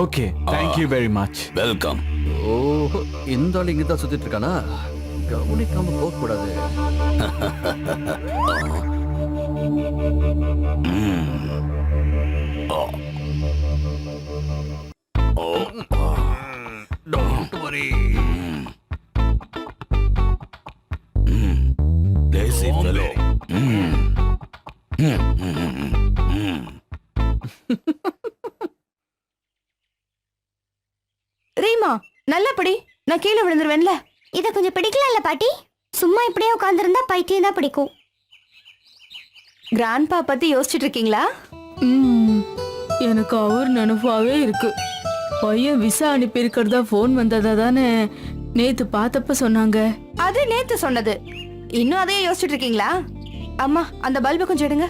Okay thank you very much welcome ஓஹோ இந்த ஆள் இங்க தான் சுத்திட்டு இருக்கானா கவனிக்காம போக கூடாது Don't worry. Lazy fellow. Mm. Mm, mm, mm, mm. Reema நல்லா படி. நான் கீழே விழுந்துருவேன்ல. இத கொஞ்சம் பிடிக்கலாம்ல பாட்டி? சும்மா இப்படியே உட்காந்துருந்தா பைத்தியம் தான் பிடிக்கும். கிராண்ட்பா பத்தி யோசிச்சுட்டு இருக்கீங்களா ம், எனக்கு அவர் நினைப்பாவே இருக்கு. பையன் விசா அனுப்பியிருக்கிறதா ஃபோன் வந்ததா தானே நேத்து பார்த்தப்ப சொன்னாங்க. அது நேத்து சொன்னது. இன்னும் அதையே யோசிச்சுட்டு இருக்கீங்களா அம்மா அந்த பல்பை கொஞ்சம் எடுங்க.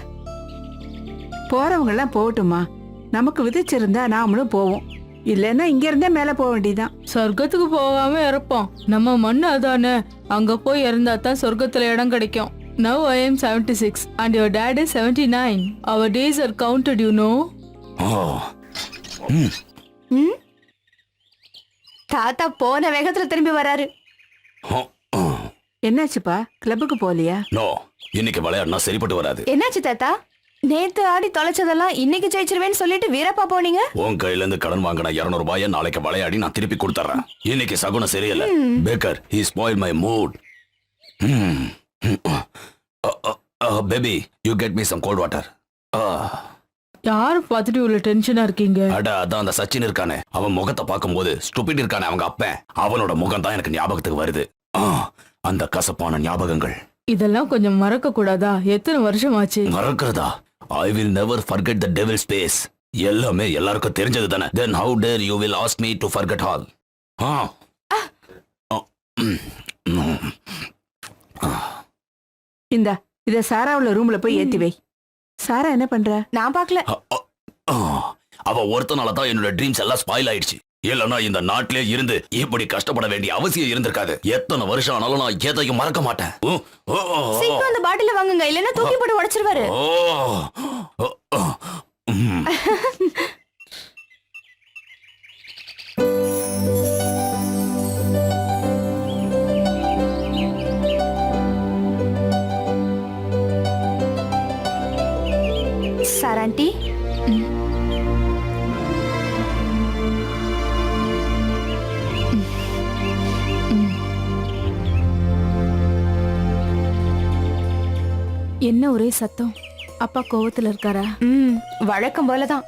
போறவங்க எல்லாம் போகட்டுமா நமக்கு விதிச்சிருந்தா நாமளும் போவோம். இல்லைன்னா இங்க இருந்தே மேல போக வேண்டியதான் சொர்க்கத்துக்கு போகாம இறப்போம். நம்ம மண்ணு அதானே? அங்க போய் இறந்தா தான் சொர்க்கத்துல இடம் கிடைக்கும். Now I am seventy six and your date is seventy nine our days are counted you know தாத்தா போன வேகத்துல திரும்பி வராரு. என்னாச்சுப்பா? கிளப்புக்கு போலியா No. இன்னைக்கு விளையாடினா சரிப்பட்டு வராது. என்னாச்சு தாத்தா? நேத்து ஆடி தொலைச்சதெல்லாம் இன்னைக்கு ஜெயிச்சிருவேன்னு சொல்லிட்டு வீரப்பா போனீங்க? உன் கையில இருந்து கடன் வாங்கின இருநூறு ரூபாய நாளைக்கு விளையாடி நான் திருப்பி கொடுத்துறேன் இன்னைக்கு சகுனம் சரியில்லை. Baker he spoil my. Mood baby you get me some cold water யார் பார்த்துட்டு இவ்வளவு டென்ஷனா இருக்கீங்க? அட அதான் அந்த சச்சின் இருக்கானே. அவன் முகத்தை பார்க்கும்போது ஸ்டூபிட் இருக்கானே அவங்க அப்பன். அவனோட முகம் தான் எனக்கு ஞாபகத்துக்கு வருது. ஆ, அந்த கசப்பான ஞாபகங்கள். இதெல்லாம் கொஞ்சம் மறக்க கூடாதா எத்தனை வருஷம் ஆச்சு மறக்கிறதா? I will never forget the devil space எல்லாமே எல்லாருக்கும் தெரிஞ்சது தானே? Then how dare you will ask me to forget all ஆ. இந்தா இத சாராவுல ரூம்ல போய் ஏத்தி வை சாரா என்ன பண்ற? நான் பார்க்கல. அவ ஒருத்தனால தான் என்னோட ட்ரீம்ஸ் எல்லாம் ஸ்பாயில் ஆயிடுச்சு. இல்லனா இந்த நாட்டிலே இருந்து இப்படி கஷ்டப்பட வேண்டிய அவசியம் இருந்திருக்காது. எத்தனை வருஷம் ஆனாலும் நான் எதையும் மறக்க மாட்டேன். சீக்கிரம் அந்த பாட்டில வாங்குங்க. இல்லைன்னா தூக்கி போட்டு உடைச்சிருவாரு. ஓ, என்ன ஒரே சத்தம்? அப்பா கோவத்துல இருக்காரா? ம் வழக்கம் போலதான்.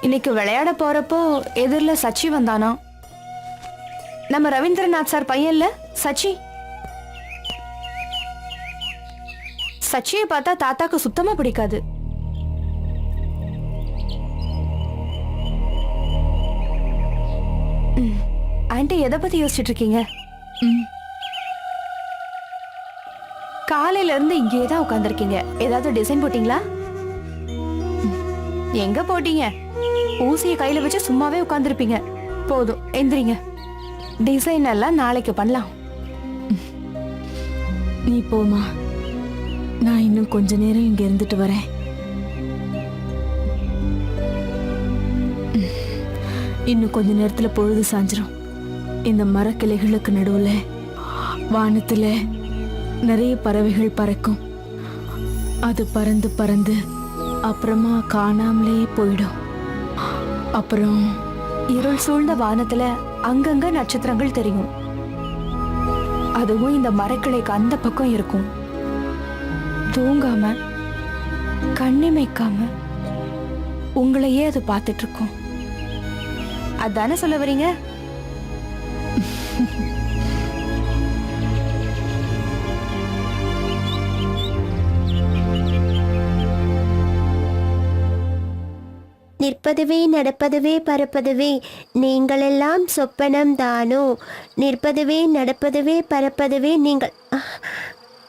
இன்னைக்கு விளையாட போறப்போ எதிரில சச்சி வந்தானா? நம்ம ரவீந்திரநாத் சார் பையன்ல சச்சி? சச்சியை பார்த்தா தாத்தாக்கு சுத்தமா பிடிக்காது. ஆண்டி எதை பத்தி யோசிச்சுட்டு இருக்கீங்க. காலையில இருந்து இங்கே தான் உட்காந்துருக்கீங்க ஏதாவது டிசைன் போட்டீங்களா? எங்க போட்டீங்க? ஊசியை கையில வச்சு சும்மாவே உட்காந்துருப்பீங்க போதும் எந்திரிங்க. டிசைன் எல்லாம் நாளைக்கு பண்ணலாம். நீ போமா நான் இன்னும் கொஞ்ச நேரம் இங்க இருந்துட்டு வரேன். இன்னும் கொஞ்ச நேரத்துல பொழுது சாஞ்சிரும். இந்த மரக்கிளைகளுக்கு நடுவுல வானத்துல நிறைய பறவைகள் பறக்கும். அது பறந்து பறந்து அப்புறமா காணாமலே போயிடும். அப்புறம் இருள் சூழ்ந்த வானத்துல அங்கங்க நட்சத்திரங்கள் தெரியும். அதுவும் இந்த மரக்கிளைக்கு அந்த பக்கம் இருக்கும். தூங்காம கண்ணிமைக்காம உங்களையே அது பார்த்துட்டு இருக்கும். அதானே சொல்ல வரீங்க? நிற்பதுவே நடப்பதுவே பறப்பதுவே நீங்களெல்லாம் சொப்பனம் தானோ? நிற்பதுவே நடப்பதுவே பறப்பதுவே நீங்கள்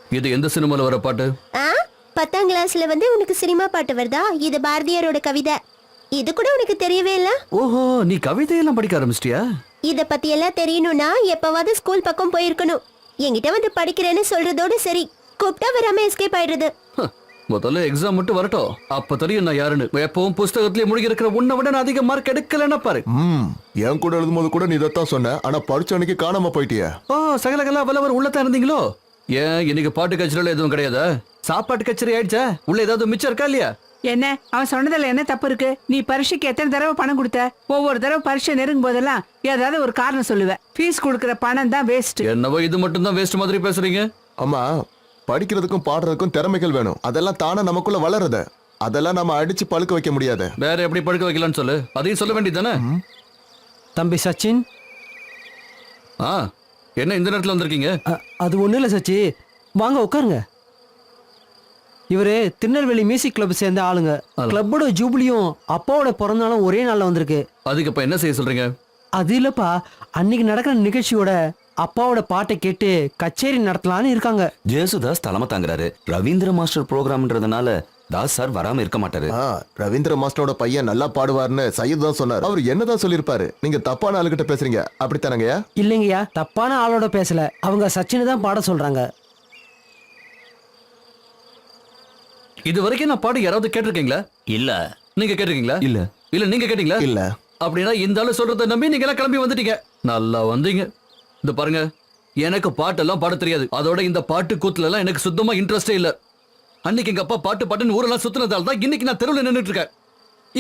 இது எந்த சினிமால வர பாட்டு? ஆ? பத்தாம் கிளாஸ்ல வந்து உனக்கு சினிமா பாட்டு வருதா? இது பாரதியாரோட கவிதை. இது கூட உனக்கு தெரியவே இல்ல? ஓஹோ நீ கவிதையெல்லாம் படிக்க ஆரம்பிச்சிட்டியா? இத பத்தி எல்லாம் தெரியணும்னா எப்பவாவது ஸ்கூல் பக்கம் போயிருக்கணும். என்கிட்ட வந்து படிக்கிறேன்னு சொல்றதோட சரி. கூப்பிட்டா வராம எஸ்கேப் ஆயிடுறது. முதல்ல எக்ஸாம் மட்டும் வரட்டும். அப்ப தெரியும் நான் யாருன்னு. எப்பவும் புஸ்தகத்திலே மூழ்கி இருக்கிற உன்னை விட நான் அதிக மார்க் எடுக்கலன்னா பாரு. ம் என் கூட எழுதும்போது கூட நீ இதைத்தான் சொன்ன. ஆனா படிச்ச அன்னைக்கு காணாம போயிட்டிய. ஓ சகலகலா வல்லவர் உள்ளதான் இருந்தீங்களோ? ஏன் இன்னைக்கு பாட்டு கச்சேரியில எதுவும் கிடையாதா? சாப்பாட்டு கச்சேரி ஆயிடுச்சா? உள்ள ஏதாவது மிச்சம் இருக்கா இல்லையா? என்ன அவன் சொன்னதுல என்ன தப்பு இருக்கு? நீ பரீட்சைக்கு எத்தனை தடவை பணம் கொடுத்த? ஒவ்வொரு தடவை பரீட்சை நெருங்கும் போதெல்லாம் ஏதாவது ஒரு காரணம் சொல்லுவ. ஃபீஸ் கொடுக்கற பணம் தான் வேஸ்ட் என்னவோ இது மட்டும் தான் வேஸ்ட் மாதிரி பேசுறீங்க? அம்மா படிக்கிறதுக்கும் பாடுறதுக்கும் திறமைகள் வேணும். அதெல்லாம் தானே நமக்குள்ள வளருது. அதெல்லாம் நம்ம அடிச்சு பழுக்க வைக்க முடியாது. வேற எப்படி படுக்க வைக்கலாம்னு சொல்லு. அதையும் சொல்ல வேண்டியதானே தம்பி சச்சின்? ஆ என்ன இந்த நேரத்துல வந்திருக்கீங்க? அ- அது ஒன்றும் இல்லை சச்சி. வாங்க உட்காருங்க. இவரு திருநெல்வேலி மியூசிக் கிளப் சேர்ந்த ஆளுங்க. கிளப்போட ஜூபிலியும் அப்பாவோட பிறந்தநாளும் ஒரே நாள்ல வந்திருக்கு. அதுக்கு இப்ப என்ன செய்ய சொல்றீங்க? அது இல்லப்பா. அன்னைக்கு நடக்கிற நிகழ்ச்சியோட அப்பாவோட பாட்டை கேட்டு கச்சேரி நடத்தலான்னு இருக்காங்க. ஜேசுதாஸ் தலைமை தாங்குறாரு. ரவீந்திர மாஸ்டர் ப்ரோக்ராம்ன்றதுனால தாஸ் சார் வராம இருக்க மாட்டாரு. ஆ ரவீந்திர மாஸ்டரோட பையன் நல்லா பாடுவார்னு சையத் தான் சொன்னார். அவர் என்னதான் சொல்லியிருப்பாரு? நீங்க தப்பான ஆளுகிட்ட பேசுறீங்க. அப்படித்தானங்கய்யா? இல்லைங்கய்யா தப்பான ஆளோட பேசல. அவங்க சச்சினை தான் பாட சொல்றாங்க. இது வரைக்கும் நான் பாட்டு யாராவது கேட்டிருக்கீங்களா? இல்ல. நீங்க கேட்டிருக்கீங்களா? இல்ல. இல்ல நீங்க கேட்டீங்களா? இல்ல. அப்படின்னா இந்த ஆளு சொல்றத நம்பி நீங்க எல்லாம் கிளம்பி வந்துட்டீங்க. நல்லா வந்தீங்க. இந்த பாருங்க எனக்கு பாட்டெல்லாம் பாட தெரியாது. அதோட இந்த பாட்டு கூத்துல எல்லாம் எனக்கு சுத்தமா இன்ட்ரெஸ்டே இல்ல. அன்னைக்கு எங்க அப்பா பாட்டு பாட்டுன்னு ஊரெல்லாம் சுத்தினதால தான் இன்னைக்கு நான் தெருவில் நின்றுட்டு இருக்கேன்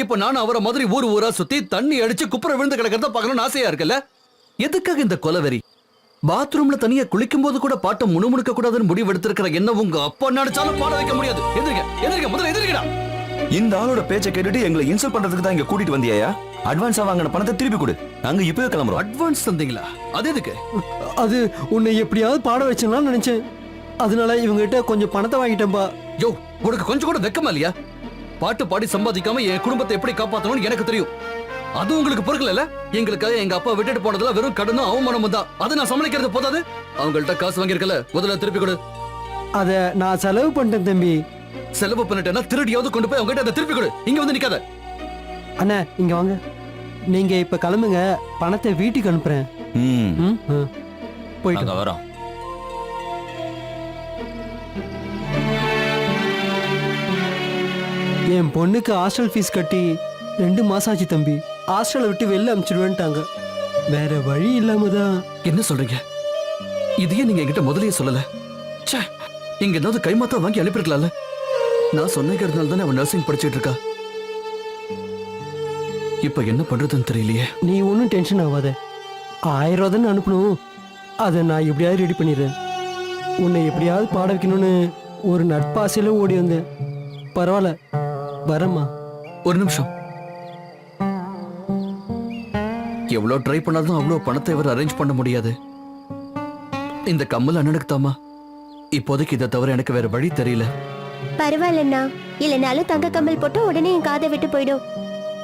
இப்ப நானும் அவரை மாதிரி ஊர் ஊரா சுத்தி தண்ணி அடிச்சு குப்புற விழுந்து கிடக்கிறத பார்க்கணும்னு ஆசையா இருக்குல்ல? எதுக்காக இந்த கொலவெறி பாத்ரூம்ல தனியா குளிக்கும் போது கூட பாட்டை முணுமுணுக்க கூடாதுன்னு முடிவு எடுத்திருக்கிற என்ன உங்க அப்பா நினைச்சாலும் பாட வைக்க முடியாது. எதிர்க்க எதிர்க்க முதல்ல எதிர்க்கடா இந்த ஆளோட பேச்சை கேட்டுட்டு எங்களை இன்சல்ட் பண்றதுக்கு தான் இங்க கூட்டிட்டு வந்தியா அட்வான்ஸா வாங்கின பணத்தை திருப்பி கொடு. நாங்க இப்பவே கிளம்புறோம். அட்வான்ஸ் தந்தீங்களா? அது எதுக்கு? அது உன்னை எப்படியாவது பாட வச்சிடலாம்னு நினைச்சேன். அதனால இவங்ககிட்ட கொஞ்சம் பணத்தை வாங்கிட்டேன்பா. யோ உனக்கு கொஞ்சம் கூட வெக்கமா இல்லையா? பாட்டு பாடி சம்பாதிக்காம என் குடும்பத்தை எப்படி காப்பாத்தணும்னு எனக்கு தெரியும். அது உங்களுக்கு பொறுக்கல எங்களுக்காக எங்க அப்பா விட்டுட்டு போனதுல வெறும் கடனும் அவமானமும் தான். அதை நான் சமாளிக்கிறது போதாது? அவங்கள்ட்ட காசு வாங்கியிருக்கல முதல்ல திருப்பி கொடு. அதை நான் செலவு பண்ணிட்டேன் தம்பி. செலவு பண்ணிட்டேன்னா திருடியாவது கொண்டு போய் அவங்ககிட்ட அதை திருப்பி கொடு. இங்க வந்து நிக்காத. அண்ணா இங்க வாங்க. நீங்க இப்ப கிளம்புங்க. பணத்தை வீட்டுக்கு அனுப்புறேன். ம். ம் ஆ. போயிட்டு நாங்க வரோம். என் பொண்ணுக்கு ஹாஸ்டல் ஃபீஸ் கட்டி ரெண்டு மாசம் ஆச்சு தம்பி. ஹாஸ்டலை விட்டு வெளில அனுப்பிச்சிடுவேன்ட்டாங்க. வேற வழி இல்லாம தான். என்ன சொல்றீங்க? இதையே நீங்க என்கிட்ட முதல்லயே சொல்லல. ச்சே இங்க ஏதாவது கைமாத்தா வாங்கி அனுப்பியிருக்கலாம்ல. நான் சொன்னேங்கிறதுனால தானே அவன் நர்சிங் படிச்சிட்டு இருக்கா. இப்ப என்ன பண்றதுன்னு தெரியலையே. நீ ஒன்றும் டென்ஷன் ஆகாத ஆயிரம் ரூபா தானே அனுப்பணும். அதை நான் எப்படியாவது ரெடி பண்ணிடுறேன். உன்னை எப்படியாவது பாட வைக்கணும்னு ஒரு நட்பாசையில ஓடி வந்தேன். பரவாயில்ல. வரேம்மா. ஒரு நிமிஷம். எவ்வளவு ட்ரை பண்ணாலும் அவ்வளவு பணத்தை இவர் அரேஞ்ச் பண்ண முடியாது. இந்த கம்மல் அண்ணனுக்கு தாமா இப்போதைக்கு இதை தவிர எனக்கு வேற வழி தெரியல. பரவாயில்லண்ணா. இல்லைனாலும் தங்க கம்மல் போட்டு உடனே என் காதை விட்டு போயிடும்.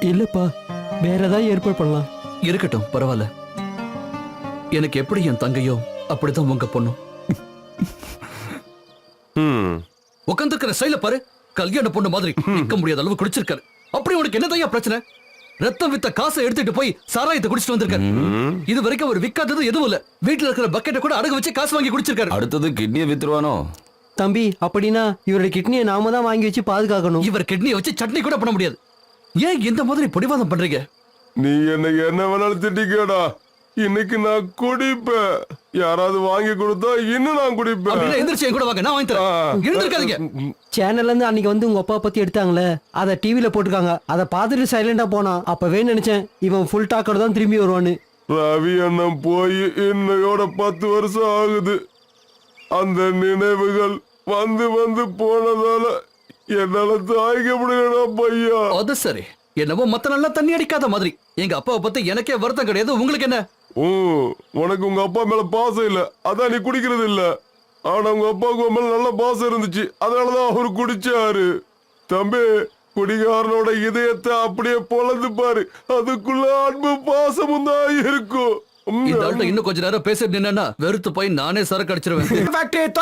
இல்லப்பா. வேற ஏதாவது ஏற்பாடு பண்ணலாம். இருக்கட்டும் பரவாயில்ல. எனக்கு எப்படி என் தங்கையோ அப்படிதான் உங்க பொண்ணும் உட்காந்துருக்கிற சைல பாரு கல்யாண பொண்ணு மாதிரி நிக்க முடியாத அளவு குடிச்சிருக்காரு. அப்படி உனக்கு என்னதையா பிரச்சனை? ரத்தம் வித்த காசை எடுத்துட்டு போய் சாராயத்தை குடிச்சிட்டு வந்திருக்காரு. இது வரைக்கும் அவர் விக்காதது எதுவும் இல்ல. வீட்டுல இருக்கிற பக்கெட்டை கூட அடகு வச்சு காசு வாங்கி குடிச்சிருக்காரு. அடுத்தது கிட்னியை வித்துருவானோ? தம்பி அப்படின்னா இவரோட கிட்னியை நாம தான் வாங்கி வச்சு பாதுகாக்கணும். இவர் கிட்னியை வச்சு சட்னி கூட பண்ண முடியாது. ஏன் இந்த மாதிரி பிடிவாதம் பண்றீங்க? நீ என்ன என்ன வேணாலும் திட்டிக்கடா. இன்னைக்கு நான் குடிப்பேன். யாராவது வாங்கி கொடுத்தா இன்னும் நான் குடிப்பேன். அப்படின்னா எந்திரிச்சு என் கூட வாங்க நான் வாங்கி தரேன். எழுந்திருக்காதீங்க. சேனல்ல இருந்து அன்னைக்கு வந்து உங்க அப்பா பத்தி எடுத்தாங்களே அதை டிவில போட்டிருக்காங்க. அதை பார்த்துட்டு சைலண்டா போனான். அப்பவே நினைச்சேன் இவன் ஃபுல் டாக்கர் தான் திரும்பி வருவான்னு. ரவி அண்ணன் போய் இன்னையோட பத்து வருஷம் ஆகுது. அந்த நினைவுகள் வந்து வந்து போனதால என்னால தாய்க்க முடியலடா பையா. அது சரி. என்னவோ மத்த நல்லா தண்ணி அடிக்காத மாதிரி. எங்க அப்பாவை பத்தி எனக்கே வருத்தம் கிடையாது. உங்களுக்கு என்ன? ம், உனக்கு உங்க அப்பா மேல பாசம் இல்ல. அதான் நீ குடிக்கிறது இல்ல. ஆனா உங்க அப்பாவுக்கு உன் மேல நல்ல பாசம் இருந்துச்சு. அதனாலதான் அவரு குடிச்சாரு. தம்பி குடிகாரனோட இதயத்தை அப்படியே பொழந்து பாரு. அதுக்குள்ள அன்பு பாசமும் தான் இருக்கும். இந்த ஆள்கிட்ட இன்னும் கொஞ்ச நேரம் பேசிட்டு நின்னா வெறுத்து போய் நானே சரக்கு அடிச்சிருவேன்.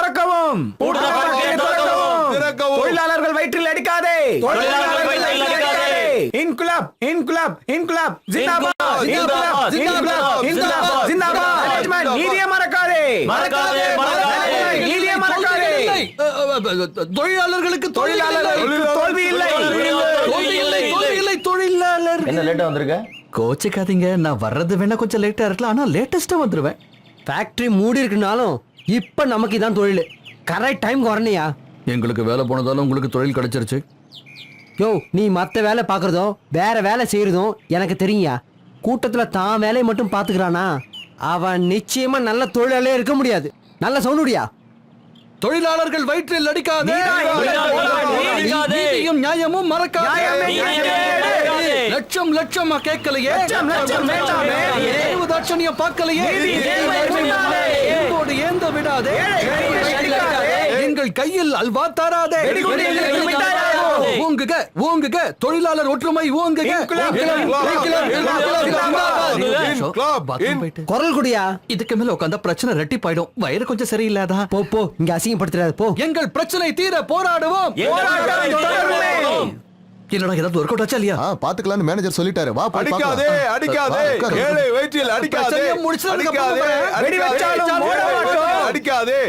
திறக்கவும். தொழிலாளர்கள் வயிற்றில் அடிக்காதே. தொழிலாளர்கள் வயிற்றில் அடிக்காதே. இன்குலாப் இன்குலாப் இன்குலாப். ஜிந்தாபாத் இன்குலாப் ஜிந்தாபாத், இன்குலாப் இன்குலாப் ஜிந்தாபாத். ஜிந்தாபாத். மேனேஜ்மெண்ட் நீதியை மறக்காதே. மறக்காதே, மறக்காதே. நீதியை மறக்காதே. அ, அ, அ, தொழிலாளர்களுக்கு தொழிலாளர்களுக்கு தோல்வி இல்லை. தோல்வி இல்லை. தோல்வி இல்லை. தொழிலாளர் என்ன லேட்டா வந்திருக்க? கோச்சிக்காதீங்க. நான் வர்றது வேணா கொஞ்சம் லேட்டா இருக்கலாம். ஆனா லேட்டஸ்டா வந்துருவேன். ஃபேக்டரி மூடி இருக்குனாலும் இப்போ நமக்கு இதான் தொழில். கரெக்ட் டைம் வரணையா எங்களுக்கு வேலை போனதால உங்களுக்கு தொழில் கிடைச்சிருச்சு. யோ நீ மற்ற வேலை பார்க்குறதும் வேற வேலை செய்கிறதும் எனக்கு தெரியுயா கூட்டத்தில் தான் வேலையை மட்டும் பார்த்துக்கிறானா? அவன் நிச்சயமா நல்ல தொழிலாளியே இருக்க முடியாது. நல்ல சவுண்டுடியா? தொழிலாளர்கள் வயிற்றில் அடிக்காதே. நீதியும் நியாயமும் மறக்காதே. லட்சம் லட்சமா கேட்கலையே. தாட்சணியம் பார்க்கலையே. ஏந்த விடாதே. எங்கள் கையில் அல்வா தாராதே. ஓங்குக ஓங்குக தொழிலாளர் ஒற்றுமை ஓங்குக. குரல் குடியா? இதுக்கு மேல உட்காந்தா பிரச்சனை ரெட்டிப்பாயிடும். வயிறு கொஞ்சம் சரியில்லாதா? போ போ. இங்க அசிங்கப்படுத்துறாது போ. எங்கள் பிரச்சனை தீர போராடுவோம். என்னடா ஏதாவது ஒர்க் அவுட் ஆச்சா இல்லையா? பாத்துக்கலாம்னு மேனேஜர் சொல்லிட்டாரு. வா போய் அடிக்காதே. அடிக்காதே. ஏழை வயிற்றில் அடிக்காதே. முடிச்சதுக்கு அப்புறம் அடிக்காதே போறேன். வெடி அடிக்காதே வச்சாலும் மூட மாட்டோம். அடிக்காதே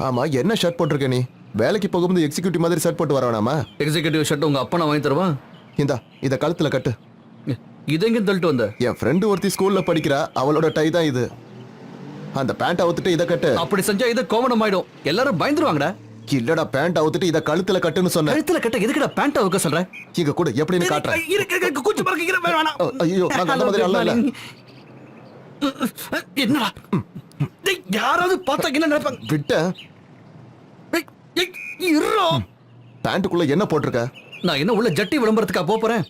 ஆமா என்ன ஷர்ட் போட்டிருக்க நீ? வேலைக்கு போகும்போது எக்ஸிக்யூட்டிவ் மாதிரி ஷர்ட் போட்டு வரவேணாமா எக்ஸிகூட்டிவ் ஷர்ட் உங்க அப்பா நான் வாங்கி தருவான் இந்தா இத கழுத்துல கட்டு. இது எங்க தள்ளிட்டு வந்த? என் ஃப்ரெண்டு ஒருத்தி ஸ்கூல்ல படிக்கிறா அவளோட டை தான் இது. அந்த பேண்ட் அவுத்துட்டு இத கட்டு. அப்படி செஞ்சா இது கோமணம் ஆயிடும் எல்லாரும் பயந்துருவாங்கடா. இல்லடா பேண்ட் அவுத்துட்டு இத கழுத்துல கட்டுன்னு சொன்னேன் கழுத்துல கட்ட எதுக்குடா பேண்ட் அவுக்க சொல்ற? இங்க கூட எப்படின்னு காட்டுறேன். இருக்கு, பாருங்க, இரு, வேணாம். ஐயோ, நாங்க அந்த மாதிரி இல்ல. என்னடா? யாராவது பார்த்தா என்ன நினைப்பாங்க? விட்ட பேண்ட்டுக்குள்ள என்ன போட்டிருக்க? நான் என்ன உள்ள ஜட்டி விளம்பரத்துக்கா போறேன்.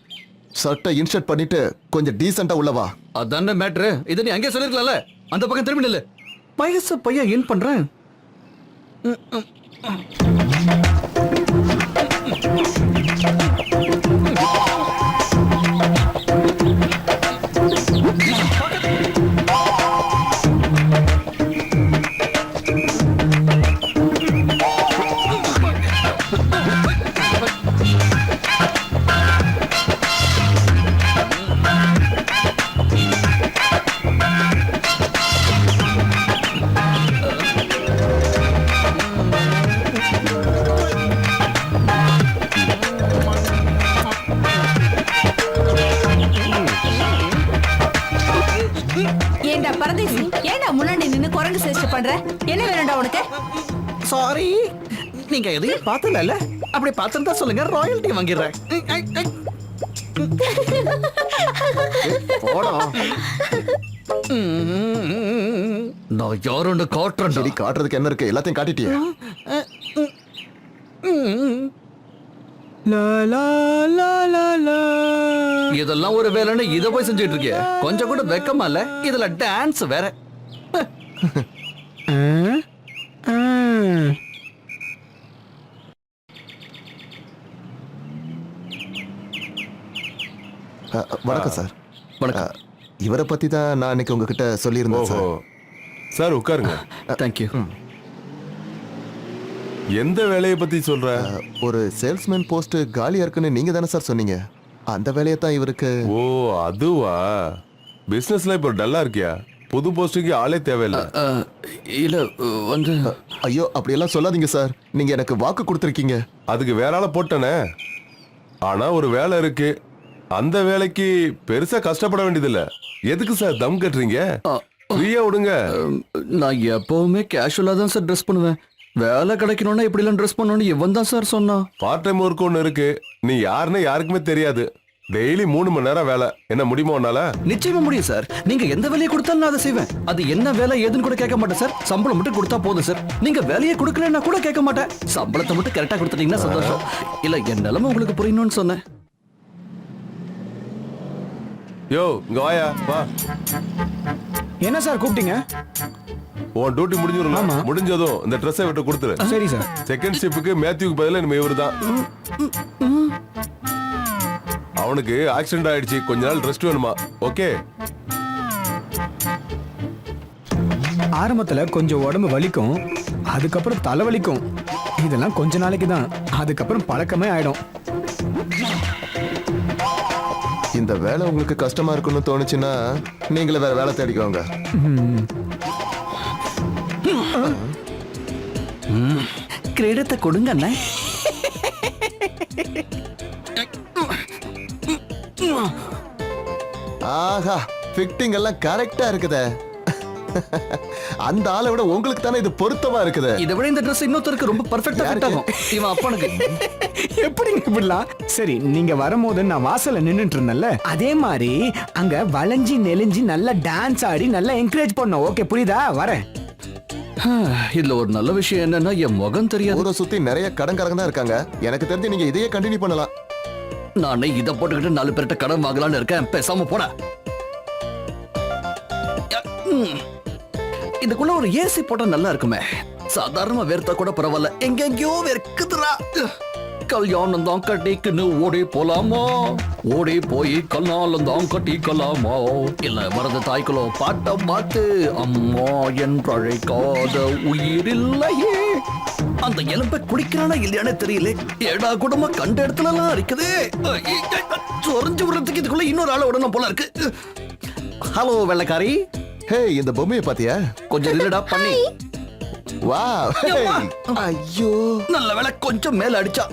ஷர்ட்டை இன்ஷர்ட் பண்ணிட்டு கொஞ்சம் டீசெண்டா உள்ள வா. அதானே மேட்ரு. இதை நீ அங்கே சொல்லிருக்கலாம்ல. அந்த பக்கம் திரும்பி நில்லு. வயசு பையன் ஏன் பண்றேன்? ஏண்டா முன்னாடி நின்னு குரங்கு சேஷ்ட பண்ற? என்ன வேணும்டா உனக்கு? சாரி நீங்க எதையும் பார்த்தல அப்படி பார்த்துருந்தா சொல்லுங்க ராயல்ட்டி வாங்கிடுறேன். நான் யாருன்னு காட்டுறேன் காட்டுறதுக்கு என்ன இருக்கு? எல்லாத்தையும் காட்டிட்டியே. இதெல்லாம் ஒரு வேலைன்னு இதை போய் செஞ்சுட்டு இருக்கிய கொஞ்சம் கூட வெக்கமா இல்ல? இதுல டான்ஸ் வேற. வணக்கம் சார். வணக்கம். இவரை பத்தி தான் நான் அன்னைக்கு உங்ககிட்ட சொல்லியிருந்தேன் சார். சார் உட்காருங்க. தேங்க்யூ எந்த வேலையை பத்தி சொல்ற? ஒரு சேல்ஸ்மேன் போஸ்ட் காலியா இருக்குன்னு நீங்க தானே சார் சொன்னீங்க. அந்த வேலையை தான் இவருக்கு ஓ அதுவா? பிசினஸ்ல இப்போ டல்லா இருக்கியா? புது போஸ்டிங்க்கு ஆளே தேவையில்லை. இல்ல வந்து ஐயோ அப்படியெல்லாம் சொல்லாதீங்க சார். நீங்க எனக்கு வாக்கு கொடுத்துருக்கீங்க. அதுக்கு வேற ஆளை போட்டனே. ஆனா ஒரு வேலை இருக்கு. அந்த வேலைக்கு பெருசா கஷ்டப்பட வேண்டியதில்ல. எதுக்கு சார் தம் கட்டுறீங்க? ஃப்ரீயா விடுங்க. நான் எப்பவுமே கேஷுவலா தான் சார் ட்ரெஸ் பண்ணுவேன். வேலை கிடைக்கணும்னா இப்படிலாம் ட்ரெஸ் பண்ணணும்னு இவன் தான் சார் சொன்னான் பார்ட் டைம் ஒர்க் ஒன்று இருக்கு. நீ யாருன்னு யாருக்குமே தெரியாது. டெய்லி மூணு மணி நேரம் வேலை. என்ன முடியுமா உன்னால? நிச்சயமா முடியும் சார் நீங்க எந்த வேலையை கொடுத்தாலும் நான் அதை செய்வேன். அது என்ன வேலை ஏதுன்னு கூட கேட்க மாட்டேன் சார் சம்பளம் மட்டும் கொடுத்தா போதும் சார் நீங்க வேலையை கொடுக்கலன்னா கூட கேட்க மாட்டேன். சம்பளத்தை மட்டும் கரெக்டா கொடுத்துட்டீங்கன்னா சந்தோஷம். இல்ல என் நிலைமை உங்களுக்கு புரியணும்னு சொன்னேன். யோ இங்க வாயா வா. என்ன சார் கூப்பிட்டீங்க? உன் டியூட்டி முடிஞ்சிடும் முடிஞ்சதும் இந்த ட்ரெஸ்ஸை விட்டு கொடுத்துரு. சரி சார். செகண்ட் ஷிப்புக்கு மேத்யூக்கு பதிலா நம்ம இவரு தான். அவனுக்கு ஆக்சிடென்ட் ஆயிடுச்சு. கொஞ்ச நாள் ரெஸ்ட் வேணுமா? ஓகே ஆரம்பத்துல கொஞ்சம் உடம்பு வலிக்கும். அதுக்கப்புறம் தலைவலிக்கும். இதெல்லாம் கொஞ்ச நாளைக்கு தான் அதுக்கப்புறம் பழக்கமே ஆயிடும். அந்த வேலை உங்களுக்கு கஷ்டமா இருக்குன்னு தோணுச்சுன்னா நீங்களே வேற வேலை தேடிக்கோங்க. கிரீடத்தை கொடுங்க அண்ணே. ஆஹா ஃபிட்டிங் எல்லாம் கரெக்டா இருக்குதே. அந்த ஆளை விட உங்களுக்கு தானே இது பொருத்தமா இருக்குது? இதை விட இந்த Dress இன்னொருத்தருக்கு ரொம்ப பர்ஃபெக்ட்டா ஃபிட் ஆகும். இவன் அப்பனுக்கு. எப்படிங்க இப்படிலாம் சரி நீங்க வரும்போது நான் வாசல்ல நின்னுட்டு இருந்தேன்ல. அதே மாதிரி அங்க வளைஞ்சி நெளிஞ்சி நல்லா டான்ஸ் ஆடி நல்லா என்கரேஜ் பண்ணோம். ஓகே புரியுதா? வரேன். இதுல ஒரு நல்ல விஷயம் என்னன்னா என் முகம் தெரியாது. ஊரை சுத்தி நிறைய கடன்காரங்க தான் இருக்காங்க. எனக்கு தெரிஞ்சு நீங்க இதையே கண்டினியூ பண்ணலாம். நானே இதை போட்டுக்கிட்டு நாலு பேர்கிட்ட கடன் வாங்கலாம்னு இருக்கேன். பேசாம போட. இதுக்குள்ள ஒரு ஏசி போட்டா நல்லா இருக்குமே. சாதாரணமா வேர்த்தா கூட பரவாயில்ல. எங்கெங்கயோ வேர்க்குதுடா கல்யாணம் தான் கட்டிக்குன்னு ஓடி போலாமா? ஓடி போய் கல்யாணம் தான் கட்டிக்கலாமா இல்ல வரது தாய்க்குள்ளோ பாட்ட மாத்து அம்மா என்றழைக்காத உயிரில்லையே. அந்த எலும்பை குடிக்கிறானா இல்லையானே தெரியல. ஏடா குடும்பம் கண்ட இடத்துல எல்லாம் இருக்குது சொரிஞ்சு விடுறதுக்கு இதுக்குள்ள இன்னொரு ஆளை உடனே போல இருக்கு. ஹலோ வெள்ளக்காரி. ஹே இந்த பொம்மையை பாத்தியா? கொஞ்சம் இல்லடா பண்ணி. வா ஏம்மா. ஐயோ நல்ல வேளை கொஞ்சம் மேல அடிச்சா.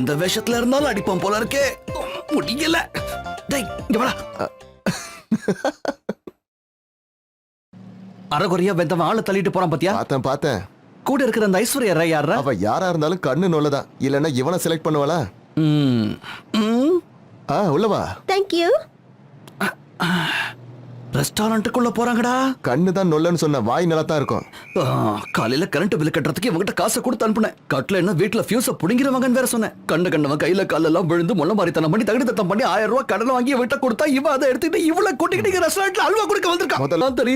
இந்த வேஷத்துல இருந்தாலும் அடிப்பான் போல இருக்கே. முடியல. டேய் இங்க வாடா. அறகுறையா வெந்தவன் ஆளை தள்ளிட்டு போறான் பாத்தியா? பார்த்தேன் பார்த்தேன். கூட இருக்கிற அந்த ஐஸ்வர்யா ராய் யாரா அவ யாரா இருந்தாலும் கண்ணு நொல்லதான் இல்லைன்னா இவனை செலக்ட் பண்ணுவாளா? ம் ம். ஆ உள்ளவா தேங்க்யூ ரெஸ்டாரண்ட்டுக்குள்ள போறாங்கடா. கண்ணு தான் நொல்லன்னு சொன்ன வாய் நல்லா தான் இருக்கும். ஆ, காலையில கரண்ட் பில் கட்டுறதுக்கு இவங்கிட்ட காசை கொடுத்து அனுப்புனேன். என்ன வீட்டுல ஃபியூஸ புடிங்கிறவங்கன்னு வேற சொன்னேன். கண்ட கண்டவன் கையில காலெல்லாம் விழுந்து முள்ள மாதிரி தனம் பண்ணி தகுதி தத்தம் பண்ணி ஆயிரம் ரூபாய் கடன் வாங்கி வீட்டை கொடுத்தா இவ அதை எடுத்துக்கிட்டு இவ்வளவு கூட்டிக்கிட்டு ரெஸ்டாரண்ட்ல அல்வா கொடுக்க வந்திருக்கான். முதல்ல- தெரியுது